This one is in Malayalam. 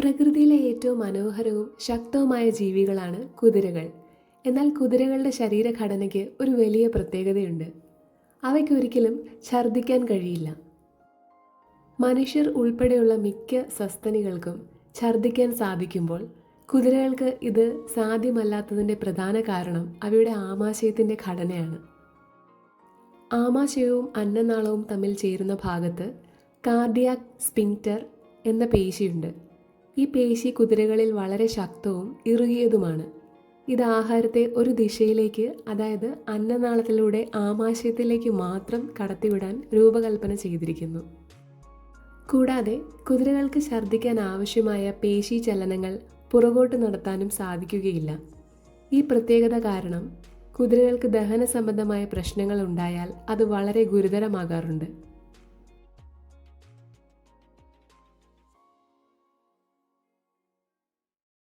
പ്രകൃതിയിലെ ഏറ്റവും മനോഹരവും ശക്തവുമായ ജീവികളാണ് കുതിരകൾ. എന്നാൽ കുതിരകളുടെ ശരീരഘടനയ്ക്ക് ഒരു വലിയ പ്രത്യേകതയുണ്ട്. അവയ്ക്കൊരിക്കലും ഛർദ്ദിക്കാൻ കഴിയില്ല. മനുഷ്യർ ഉൾപ്പെടെയുള്ള മിക്ക സസ്തനികൾക്കും ഛർദ്ദിക്കാൻ സാധിക്കുമ്പോൾ കുതിരകൾക്ക് ഇത് സാധ്യമല്ലാത്തതിന്റെ പ്രധാന കാരണം അവയുടെ ആമാശയത്തിന്റെ ഘടനയാണ്. ആമാശയവും അന്നനാളവും തമ്മിൽ ചേരുന്ന ഭാഗത്ത് കാർഡിയാക് സ്പിങ്റ്റർ എന്ന പേശിയുണ്ട്. ഈ പേശി കുതിരകളിൽ വളരെ ശക്തവും ഇറുകിയതുമാണ്. ഇത് ആഹാരത്തെ ഒരു ദിശയിലേക്ക് അതായത് അന്നനാളത്തിലൂടെ ആമാശയത്തിലേക്ക് മാത്രം കടത്തിവിടാൻ രൂപകൽപ്പന ചെയ്തിരിക്കുന്നു. കൂടാതെ കുതിരകൾക്ക് ഛർദ്ദിക്കാൻ ആവശ്യമായ പേശി ചലനങ്ങൾ പുറകോട്ട് നടത്താനും സാധിക്കുകയില്ല. ഈ പ്രത്യേകത കാരണം കുതിരകൾക്ക് ദഹന സംബന്ധമായ പ്രശ്നങ്ങൾ ഉണ്ടായാൽ അത് വളരെ ഗുരുതരമാകാറുണ്ട്.